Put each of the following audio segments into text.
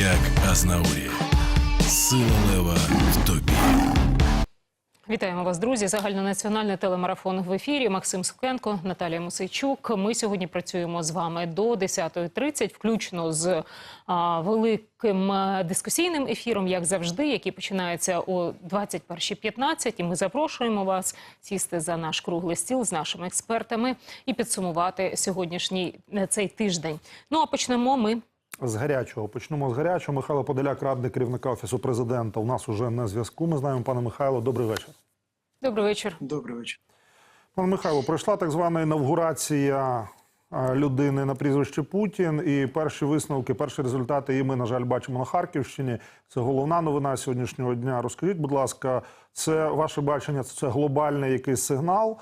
як Азнаурі. Сила лева в тобі. Вітаємо вас, друзі. Загальнонаціональний телемарафон в ефірі. Максим Сукенко, Наталія Мусейчук. Ми сьогодні працюємо з вами до 10.30, включно з а, великим е, дискусійним ефіром, як завжди, який починається о 21.15. І ми запрошуємо вас сісти за наш круглий стіл з нашими експертами і підсумувати сьогоднішній е, цей тиждень. Ну а почнемо ми З гарячого почнемо з гарячого. Михайло Подоляк, радник керівника офісу президента. У нас уже на зв'язку. Ми знаємо, пане Михайло. Добрий вечір. Добрий вечір. Добрий вечір. Пане Михайло, пройшла так звана інавгурація людини на прізвище Путін. І перші висновки, перші результати і ми, на жаль, бачимо на Харківщині. Це головна новина сьогоднішнього дня. Розкажіть, будь ласка, це ваше бачення? Це глобальний якийсь сигнал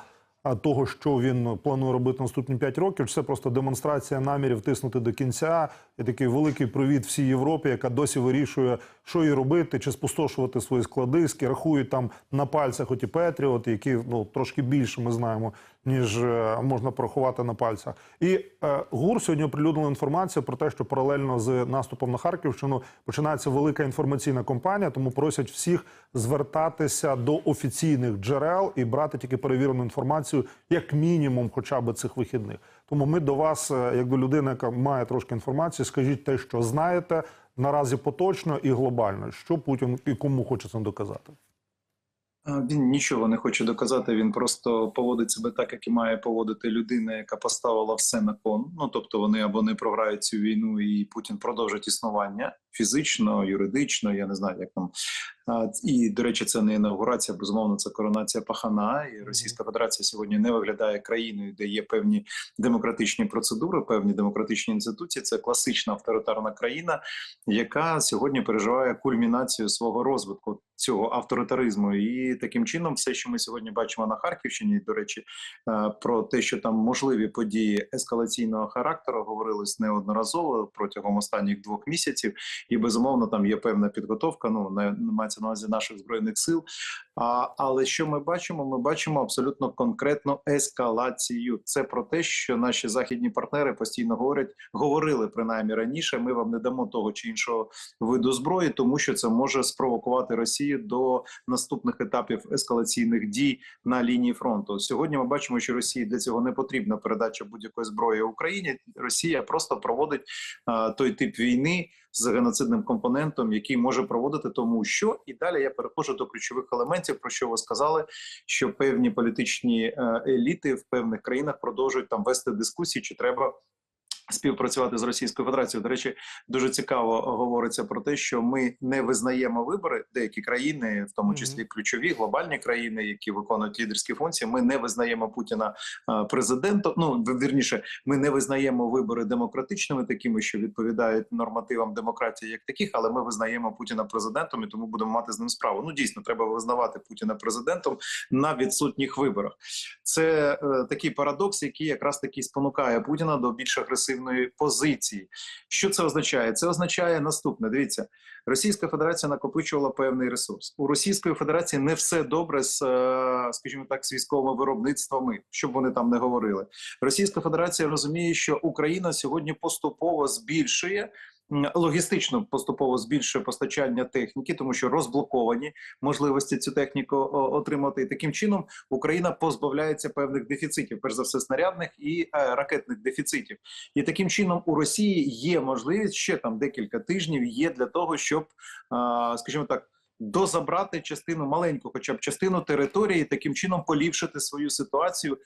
того, що він планує робити наступні 5 років? Чи це просто демонстрація намірів тиснути до кінця? І такий великий привіт всій Європі, яка досі вирішує, що їй робити, чи спустошувати свої складиски, рахують там на пальцях оті Петріот, які ну трошки більше ми знаємо, ніж е, можна порахувати на пальцях. І е, ГУР сьогодні оприлюднила інформацію про те, що паралельно з наступом на Харківщину починається велика інформаційна кампанія, тому просять всіх звертатися до офіційних джерел і брати тільки перевірену інформацію, як мінімум, хоча б цих вихідних. Тому ми до вас, е, як до людини, яка має трошки інформації, скажіть те, що знаєте наразі поточно і глобально, що Путін і кому хоче цим доказати. Він нічого не хоче доказати. Він просто поводить себе так, як і має поводити людина, яка поставила все на кон. Ну тобто вони або не програють цю війну, і Путін продовжить існування фізично, юридично. Я не знаю, як там. І до речі, це не інаугурація, безумовно, це коронація пахана. І Російська Федерація сьогодні не виглядає країною, де є певні демократичні процедури, певні демократичні інституції. Це класична авторитарна країна, яка сьогодні переживає кульмінацію свого розвитку цього авторитаризму. І таким чином, все, що ми сьогодні бачимо на Харківщині, до речі, е, про те, що там можливі події ескалаційного характеру, говорилось неодноразово протягом останніх двох місяців. І безумовно там є певна підготовка. Ну на мається на увазі наших збройних сил. А, але що ми бачимо? Ми бачимо абсолютно конкретну ескалацію. Це про те, що наші західні партнери постійно говорять, говорили принаймні раніше. Ми вам не дамо того чи іншого виду зброї, тому що це може спровокувати Росію до наступних етапів ескалаційних дій на лінії фронту. Сьогодні ми бачимо, що Росії для цього не потрібна передача будь-якої зброї Україні. Росія просто проводить а, той тип війни з геноцидним компонентом, який може проводити тому, що і далі я перехожу до ключових елементів, про що ви сказали, що певні політичні е, еліти в певних країнах продовжують там вести дискусії, чи треба. Співпрацювати з Російською Федерацією. До речі, дуже цікаво говориться про те, що ми не визнаємо вибори. Деякі країни, в тому числі ключові глобальні країни, які виконують лідерські функції. Ми не визнаємо Путіна президентом. Ну вірніше, ми не визнаємо вибори демократичними, такими, що відповідають нормативам демократії, як таких, але ми визнаємо Путіна президентом і тому будемо мати з ним справу. Ну дійсно, треба визнавати Путіна президентом на відсутніх виборах. Це е, такий парадокс, який якраз таки спонукає Путіна до більш агресивної позиції. Що це означає? Це означає наступне. Дивіться, Російська Федерація накопичувала певний ресурс. У Російської Федерації не все добре з, е, скажімо так, з військовими виробництвами, щоб вони там не говорили. Російська Федерація розуміє, що Україна сьогодні поступово збільшує. Логістично поступово збільшує постачання техніки, тому що розблоковані можливості цю техніку отримати. І таким чином Україна позбавляється певних дефіцитів, перш за все, снарядних і е, ракетних дефіцитів. І таким чином у Росії є можливість ще там декілька тижнів є для того, щоб, скажімо так. Дозабрати частину маленьку, хоча б частину території, таким чином поліпшити свою ситуацію е,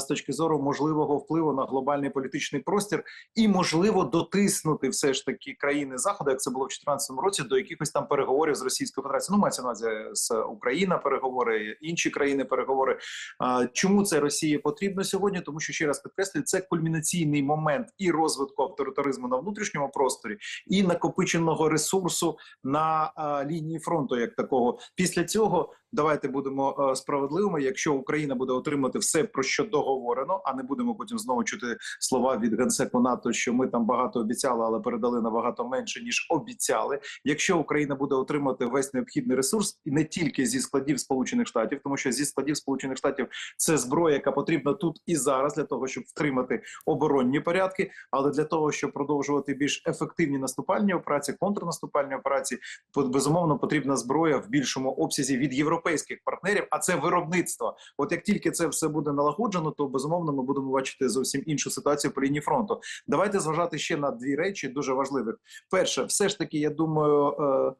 з точки зору можливого впливу на глобальний політичний простір, і можливо дотиснути все ж таки країни заходу, як це було в 2014 році, до якихось там переговорів з Російською Федерацією. Ну мається на увазі з Україна переговори, інші країни переговори. А, Чому це Росії потрібно сьогодні? Тому що ще раз підкреслюю, це кульмінаційний момент і розвитку авторитаризму на внутрішньому просторі, і накопиченого ресурсу на лінії фронту, як такого. Після цього давайте будемо е, справедливими. Якщо Україна буде отримати все про що договорено, а не будемо потім знову чути слова від генсеку НАТО, що ми там багато обіцяли, але передали набагато менше ніж обіцяли. Якщо Україна буде отримати весь необхідний ресурс, і не тільки зі складів Сполучених Штатів, тому що зі складів Сполучених Штатів це зброя, яка потрібна тут і зараз для того, щоб втримати оборонні порядки, але для того, щоб продовжувати більш ефективні наступальні операції, контрнаступальні операції, безумовно потрібна зброя в більшому обсязі від європейських партнерів, а це виробництво. От як тільки це все буде налагоджено, то безумовно ми будемо бачити зовсім іншу ситуацію по лінії фронту. Давайте зважати ще на дві речі дуже важливих. Перше, все ж таки, я думаю. Е-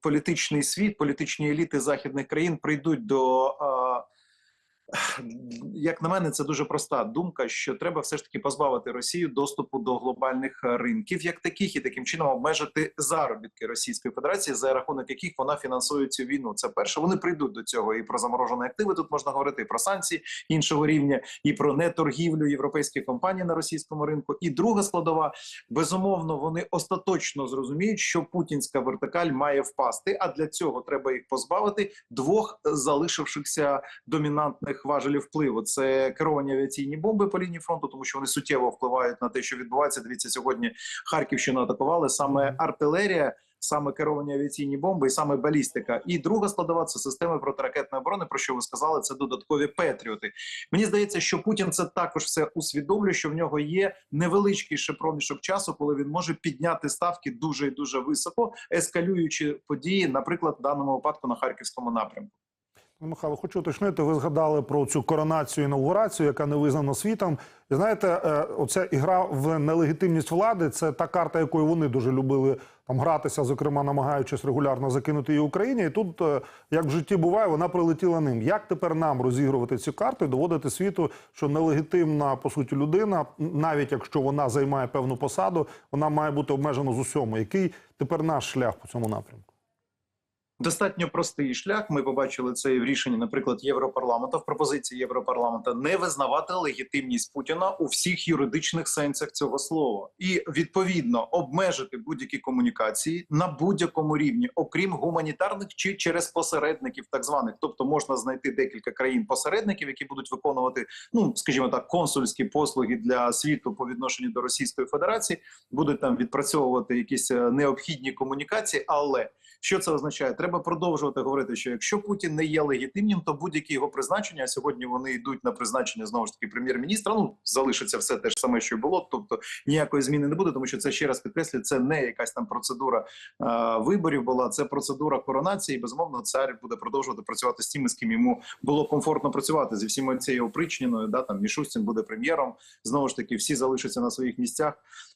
Політичний світ, політичні еліти західних країн прийдуть до е, як на мене, це дуже проста думка, що треба все ж таки позбавити Росію доступу до глобальних е, ринків, як таких, і таким чином обмежити заробітки Російської Федерації, за рахунок яких вона фінансує цю війну. Це перше. Вони прийдуть до цього і про заморожені активи. Тут можна говорити і про санкції іншого рівня, і про неторгівлю європейських компаній на російському ринку. І друга складова безумовно, вони остаточно зрозуміють, що путінська вертикаль має впасти. А для цього треба їх позбавити двох залишившихся домінантних важелів впливу. Це керовані авіаційні бомби по лінії фронту, тому що вони суттєво впливають на те, що відбувається. Дивіться, сьогодні Харківщину атакували саме артилерія. Саме керовані авіаційні бомби і саме балістика, і друга складова це системи протиракетної оборони. Про що ви сказали? Це додаткові петріоти. Мені здається, що Путін це також все усвідомлює, що в нього є невеличкий ще проміжок часу, коли він може підняти ставки дуже і дуже високо, ескалюючи події, наприклад, в даному випадку на харківському напрямку. Михайло, хочу уточнити, ви згадали про цю коронацію інаугурацію, яка не визнана світом. І знаєте, е, оця ігра в нелегітимність влади це та карта, якою вони дуже любили там гратися, зокрема намагаючись регулярно закинути її Україні. І тут, е, як в житті буває, вона прилетіла ним. Як тепер нам розігрувати цю карту і доводити світу, що нелегітимна по суті людина, навіть якщо вона займає певну посаду, вона має бути обмежена з усьому. Який тепер наш шлях по цьому напрямку? Достатньо простий шлях. Ми побачили це в рішенні, наприклад, Європарламенту в пропозиції Європарламента не визнавати легітимність Путіна у всіх юридичних сенсах цього слова, і відповідно обмежити будь-які комунікації на будь-якому рівні, окрім гуманітарних чи через посередників, так званих. Тобто можна знайти декілька країн посередників, які будуть виконувати, ну скажімо так, консульські послуги для світу по відношенню до Російської Федерації, будуть там відпрацьовувати якісь е, необхідні комунікації, але що це означає? Треба продовжувати говорити, що якщо Путін не є легітимним, то будь-які його призначення сьогодні вони йдуть на призначення знову ж таки прем'єр-міністра. Ну залишиться все те ж саме, що й було. Тобто ніякої зміни не буде, тому що це ще раз підкреслюю, це не якась там процедура е, виборів. Була це процедура коронації. і, Безумовно, цар буде продовжувати працювати з тими, з ким йому було комфортно працювати зі всіма цією опричненою. Да там Мішустін буде прем'єром. Знову ж таки, всі залишаться на своїх місцях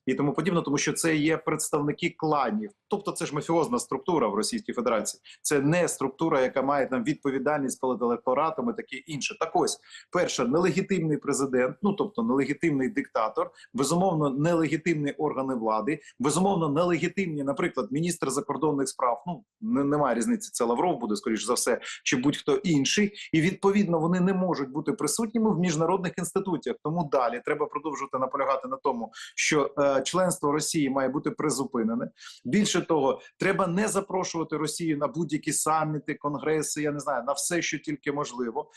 і тому подібне, тому що це є представники кланів, тобто це ж мафіозна структура в Російській Федерації. Це не структура, яка має там відповідальність перед електоратом і таке інше. Так ось перше, нелегітимний президент, ну тобто нелегітимний диктатор, безумовно, нелегітимні органи влади, безумовно, нелегітимні, наприклад, міністр закордонних справ. Ну не, немає різниці. Це Лавров буде скоріш за все, чи будь-хто інший, і відповідно вони не можуть бути присутніми в міжнародних інституціях. Тому далі треба продовжувати наполягати на тому, що е, членство Росії має бути призупинене. Більше того, треба не запрошувати Росію на будь-які саміти, конгреси. Я не знаю на все, що тільки можливо.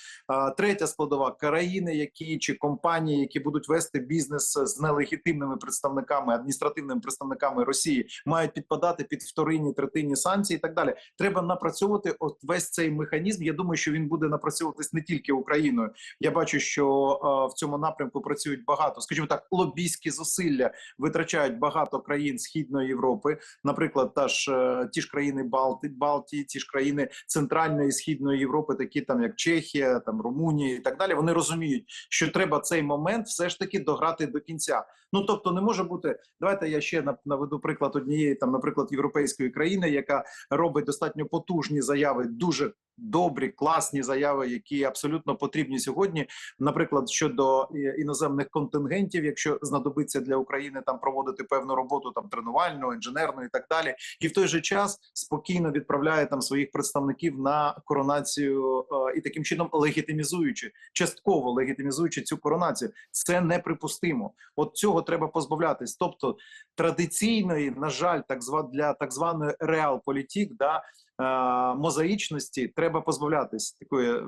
Третя складова країни, які чи компанії, які будуть вести бізнес з нелегітимними представниками, адміністративними представниками Росії, мають підпадати під вторинні третинні санкції і так далі. Треба напрацьовувати от весь цей механізм. Я думаю, що він буде напрацьовуватись не тільки Україною. Я бачу, що в цьому напрямку працюють багато, скажімо так, лобійські зусилля витрачають багато країн Східної Європи, наприклад, та ж е, ті ж країни Балти, Балтії, ті ж країни Центральної і Східної Європи, такі там як Чехія, там Румунія і так далі. Вони розуміють, що треба цей момент все ж таки дограти до кінця. Ну тобто, не може бути. Давайте я ще наведу приклад однієї там, наприклад, європейської країни, яка робить достатньо потужні заяви, дуже добрі, класні заяви, які абсолютно потрібні сьогодні. Наприклад, щодо е, іноземних контингентів, якщо знадобиться для України там проводити певну роботу, там тренувальну, інженерну і так далі, і в той же час спокійно відправляє там своїх представників на коронацію е, і таким чином легітимізуючи, частково легітимізуючи цю коронацію. Це неприпустимо. От цього треба позбавлятись. Тобто традиційної, на жаль, так зва для так званої реалполітік, да мозаїчності треба позбавлятись такої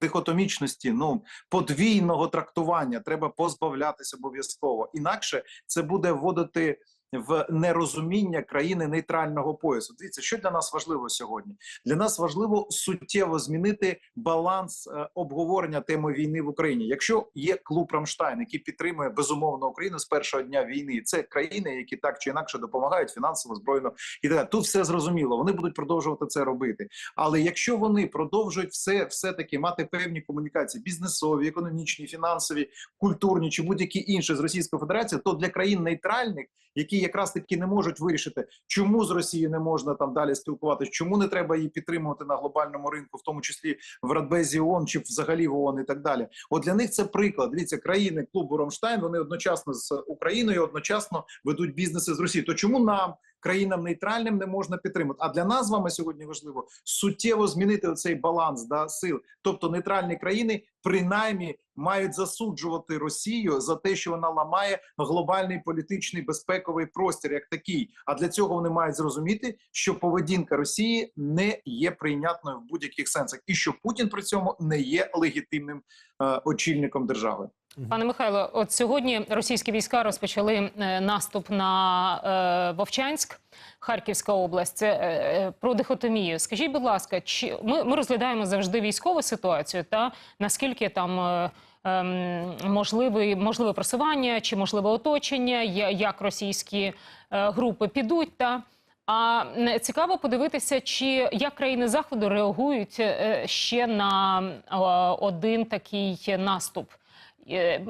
дихотомічності, ну подвійного трактування. Треба позбавлятись обов'язково. Інакше це буде вводити в нерозуміння країни нейтрального поясу. Дивіться, що для нас важливо сьогодні. Для нас важливо суттєво змінити баланс е, обговорення теми війни в Україні. Якщо є клуб Рамштайн, який підтримує безумовно Україну з першого дня війни, це країни, які так чи інакше допомагають фінансово, збройно і так. Тут все зрозуміло. Вони будуть продовжувати це робити. Але якщо вони продовжують все, все таки мати певні комунікації, бізнесові, економічні, фінансові, культурні чи будь-які інші з Російською Федерацією, то для країн нейтральних, які якраз таки не можуть вирішити, чому з Росією не можна там далі спілкуватися, чому не треба її підтримувати на глобальному ринку, в тому числі в Радбезі ООН чи взагалі в ООН і так далі. От для них це приклад. Дивіться, країни клубу Ромштайн вони одночасно з Україною, одночасно ведуть бізнеси з Росією. То чому нам? Країнам нейтральним не можна підтримати. А для нас з вами сьогодні важливо суттєво змінити оцей баланс да, сил. Тобто нейтральні країни принаймні мають засуджувати Росію за те, що вона ламає глобальний політичний безпековий простір, як такий. А для цього вони мають зрозуміти, що поведінка Росії не є прийнятною в будь-яких сенсах, і що Путін при цьому не є легітимним е, очільником держави. Пане Михайло, от сьогодні російські війська розпочали е, наступ на е, Вовчанськ, Харківська область. Е, про дихотомію. Скажіть, будь ласка, чи ми, ми розглядаємо завжди військову ситуацію, та наскільки там ем, можливе, можливе просування чи можливе оточення, як російські групи підуть та. А цікаво подивитися, чи як країни заходу реагують ще на один такий наступ. Е,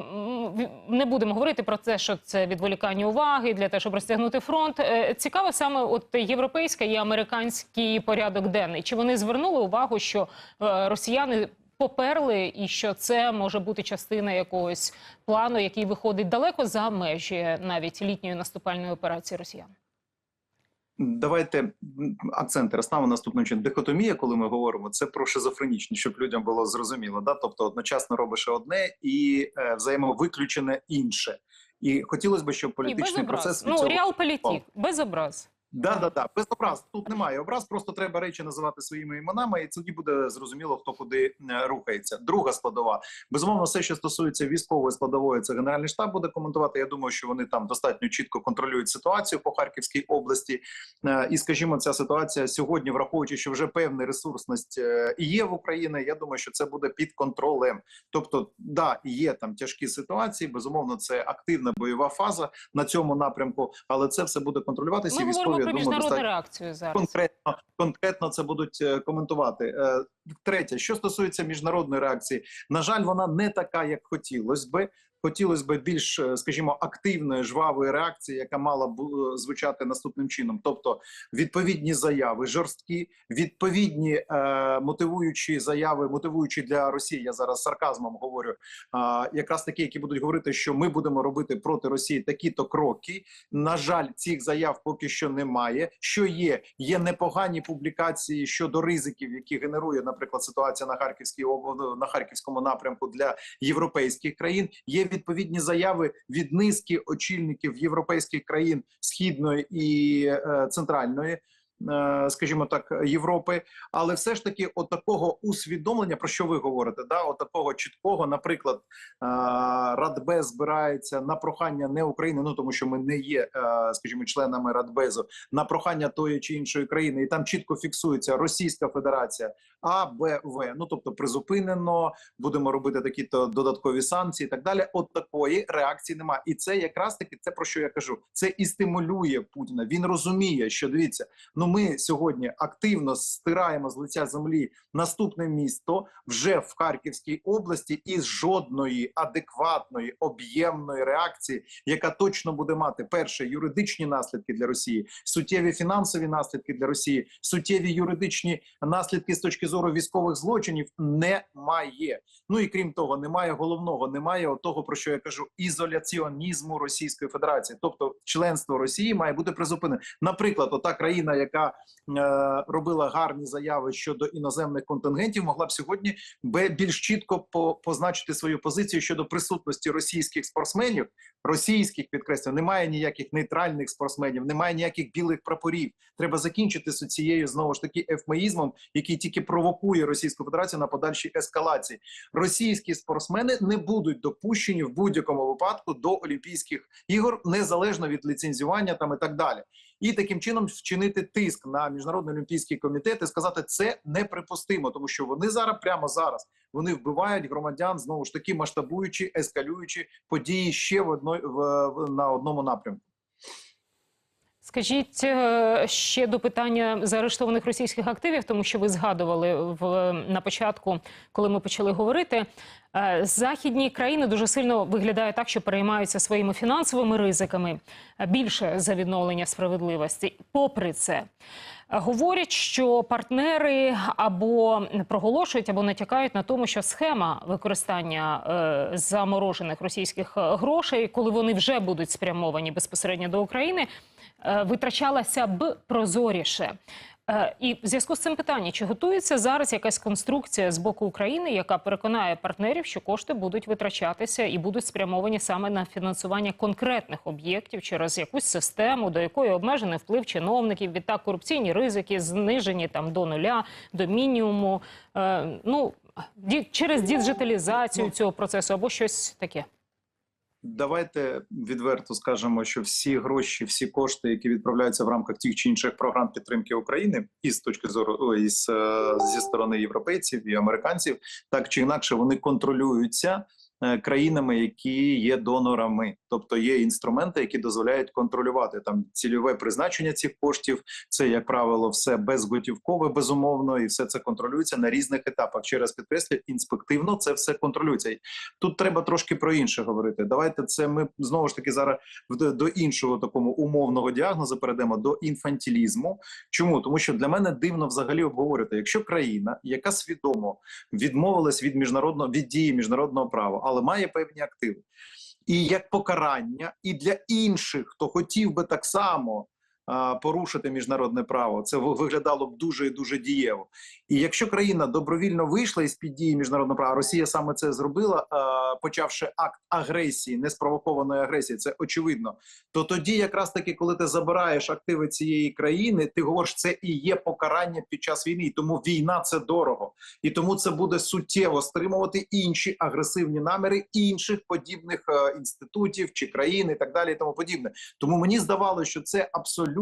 Не будемо говорити про те, що це відволікання уваги для того, щоб розтягнути фронт. Е, Цікаво саме от європейський і американський порядок денний. Чи вони звернули увагу, що е, росіяни поперли, і що це може бути частина якогось плану, який виходить далеко за межі навіть літньої наступальної операції росіян? Давайте акценти розставимо наступним чином. Дихотомія, коли ми говоримо, це про шизофренічні, щоб людям було зрозуміло. Да? Тобто одночасно робиш одне і е, взаємовиключене інше. І хотілося б, щоб Ні, без політичний образ. процес від Ну, цього реал-політік, без образ. Да, да, да. Без образ тут немає образ, просто треба речі називати своїми іменами, і тоді буде зрозуміло, хто куди рухається. Друга складова. Безумовно, все, що стосується військової складової, це генеральний штаб буде коментувати. Я думаю, що вони там достатньо чітко контролюють ситуацію по Харківській області. Е, І скажімо, ця ситуація сьогодні, враховуючи, що вже певна ресурсність е, і є в Україні. Я думаю, що це буде під контролем. Тобто, да, є там тяжкі ситуації. Безумовно, це активна бойова фаза на цьому напрямку, але це все буде контролюватися. І військові про думаю, міжнародну достатньо реакцію зараз. конкретно конкретно це будуть е, коментувати. Е, Третє, що стосується міжнародної реакції, на жаль, вона не така, як хотілося би. Хотілося б більш, е, скажімо, активної жвавої реакції, яка мала б е, звучати наступним чином. Тобто відповідні заяви, жорсткі, відповідні е, мотивуючі заяви, мотивуючі для Росії. Я зараз сарказмом говорю. Е, якраз такі, які будуть говорити, що ми будемо робити проти Росії такі-то кроки. На жаль, цих заяв поки що немає. Що є? Є непогані публікації щодо ризиків, які генерує, наприклад, ситуація на Харківській на харківському напрямку для європейських країн. Є відповідні заяви від низки очільників європейських країн східної і е, центральної. Е, Скажімо так, Європи, але все ж таки, от такого усвідомлення, про що ви говорите, да, от такого чіткого, наприклад, е, Радбез збирається на прохання не України, ну тому що ми не є, е, скажімо, членами Радбезу, на прохання тої чи іншої країни, і там чітко фіксується Російська Федерація, А, Б, В. Ну тобто призупинено, будемо робити такі-то додаткові санкції, і так далі. От такої реакції немає. І це якраз таки це про що я кажу. Це і стимулює Путіна. Він розуміє, що дивіться, ну ми сьогодні активно стираємо з лиця землі наступне місто вже в Харківській області, із жодної адекватної об'ємної реакції, яка точно буде мати перше юридичні наслідки для Росії, суттєві фінансові наслідки для Росії, суттєві юридичні наслідки з точки зору військових злочинів немає. Ну і крім того, немає головного, немає того, про що я кажу, ізоляціонізму Російської Федерації, тобто членство Росії має бути призупинене. Наприклад, ота країна, яка яка е, робила гарні заяви щодо іноземних контингентів, могла б сьогодні більш чітко по, позначити свою позицію щодо присутності російських спортсменів. Російських підкреслю, немає ніяких нейтральних спортсменів, немає ніяких білих прапорів. Треба закінчити з цією знову ж таки ефмеїзмом, який тільки провокує Російську Федерацію на подальші ескалації. Російські спортсмени не будуть допущені в будь-якому випадку до Олімпійських ігор, незалежно від ліцензіювання там і так далі. І таким чином вчинити тиск на міжнародний олімпійський комітет і сказати, це неприпустимо, тому що вони зараз прямо зараз вони вбивають громадян знову ж таки масштабуючи, ескалюючи події ще в одно в, в на одному напрямку. Скажіть е, ще до питання заарештованих російських активів, тому що ви згадували в на початку, коли ми почали говорити. Е, Західні країни дуже сильно виглядає так, що переймаються своїми фінансовими ризиками е, більше за відновлення справедливості. Попри це, говорять, що партнери або проголошують, або натякають на тому, що схема використання заморожених російських грошей, коли вони вже будуть спрямовані безпосередньо до України, витрачалася б прозоріше. Е, І в зв'язку з цим питання: чи готується зараз якась конструкція з боку України, яка переконає партнерів, що кошти будуть витрачатися і будуть спрямовані саме на фінансування конкретних об'єктів через якусь систему, до якої обмежений вплив чиновників, відтак корупційні ризики знижені там до нуля, до мінімуму, е, ну через діджиталізацію Ну, цього процесу або щось таке. Давайте відверто скажемо, що всі гроші, всі кошти, які відправляються в рамках тих чи інших програм підтримки України, і з точки зору із е, зі сторони європейців і американців, так чи інакше, вони контролюються країнами, які є донорами, тобто є інструменти, які дозволяють контролювати там цільове призначення цих коштів. Це як правило все безготівкове, безумовно, і все це контролюється на різних етапах. Через підкреслю, інспективно це все контролюється. Тут треба трошки про інше говорити. Давайте це ми знову ж таки зараз до іншого такому умовного діагнозу перейдемо до інфантілізму. Чому тому, що для мене дивно взагалі обговорювати, якщо країна, яка свідомо відмовилась від міжнародного від дії міжнародного права, але має певні активи, і як покарання, і для інших, хто хотів би так само. Порушити міжнародне право це виглядало б дуже і дуже дієво. І якщо країна добровільно вийшла із під дії міжнародного права, Росія саме це зробила, почавши акт агресії, неспровокованої агресії, це очевидно. То тоді, якраз таки, коли ти забираєш активи цієї країни, ти говориш, це і є покарання під час війни. І Тому війна це дорого, і тому це буде суттєво стримувати інші агресивні наміри інших подібних е, інститутів чи країн, і так далі, і тому подібне. Тому мені здавалося, що це абсолютно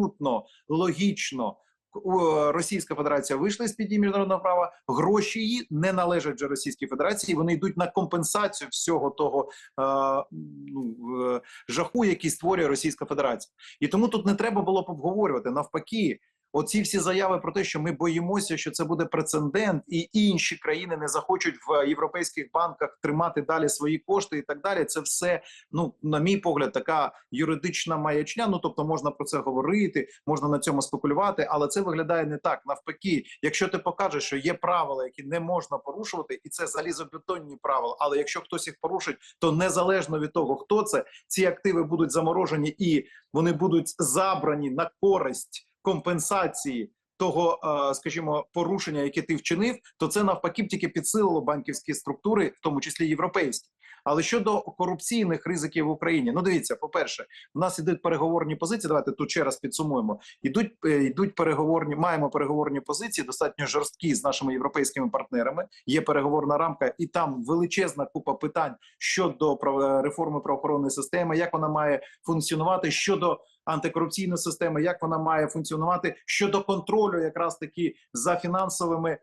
логічно. О, Російська Федерація вийшла з під дії міжнародного права. Гроші її не належать вже Російській Федерації. Вони йдуть на компенсацію всього того е, ну, е, жаху, який створює Російська Федерація. І тому тут не треба було б обговорювати. Навпаки, оці всі заяви про те, що ми боїмося, що це буде прецедент, і інші країни не захочуть в європейських банках тримати далі свої кошти і так далі. Це все, ну на мій погляд, така юридична маячня. Ну тобто можна про це говорити, можна на цьому спекулювати, але це виглядає не так. Навпаки, якщо ти покажеш, що є правила, які не можна порушувати, і це залізобетонні правила. Але якщо хтось їх порушить, то незалежно від того, хто це, ці активи будуть заморожені і вони будуть забрані на користь компенсації того, е, скажімо, порушення, яке ти вчинив, то це навпаки б тільки підсилило банківські структури, в тому числі європейські. Але щодо корупційних ризиків в Україні, ну дивіться, по-перше, в нас ідуть переговорні позиції. Давайте тут ще раз підсумуємо. Ідуть е, йдуть переговорні, маємо переговорні позиції, достатньо жорсткі з нашими європейськими партнерами. Є переговорна рамка, і там величезна купа питань щодо прав- реформи правоохоронної системи, як вона має функціонувати щодо антикорупційної система, як вона має функціонувати щодо контролю, якраз таки за фінансовими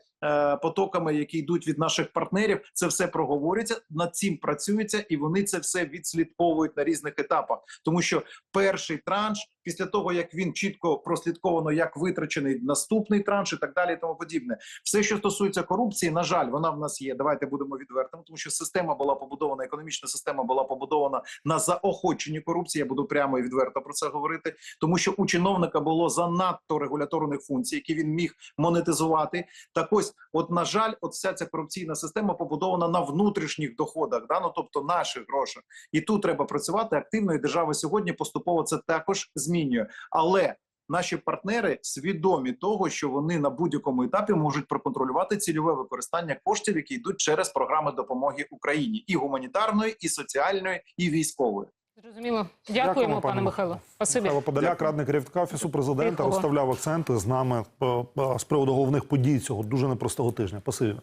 потоками, які йдуть від наших партнерів. Це все проговорюється, над цим працюється, і вони це все відслідковують на різних етапах, тому що перший транш, після того як він чітко прослідковано, як витрачений наступний транш, і так далі, і тому подібне. Все, що стосується корупції, на жаль, вона в нас є. Давайте будемо відвертими, тому що система була побудована, економічна система була побудована на заохоченні корупції. Я буду прямо і відверто про це говорити, тому що у чиновника було занадто регуляторних функцій, які він міг монетизувати. Так ось, от на жаль, от вся ця корупційна система побудована на внутрішніх доходах, да? ну, тобто наших грошах. І тут треба працювати активно. І держава сьогодні поступово це також змінює. Але наші партнери свідомі того, що вони на будь-якому етапі можуть проконтролювати цільове використання коштів, які йдуть через програми допомоги Україні, і гуманітарної, і соціальної, і військової. Зрозуміло. Дякуємо, пане Михайло. Спасибі. Михайло Подоляк, Дякую. радник керівника офісу президента, розставляв акценти з нами е, е, з приводу головних подій цього дуже непростого тижня. Спасибі.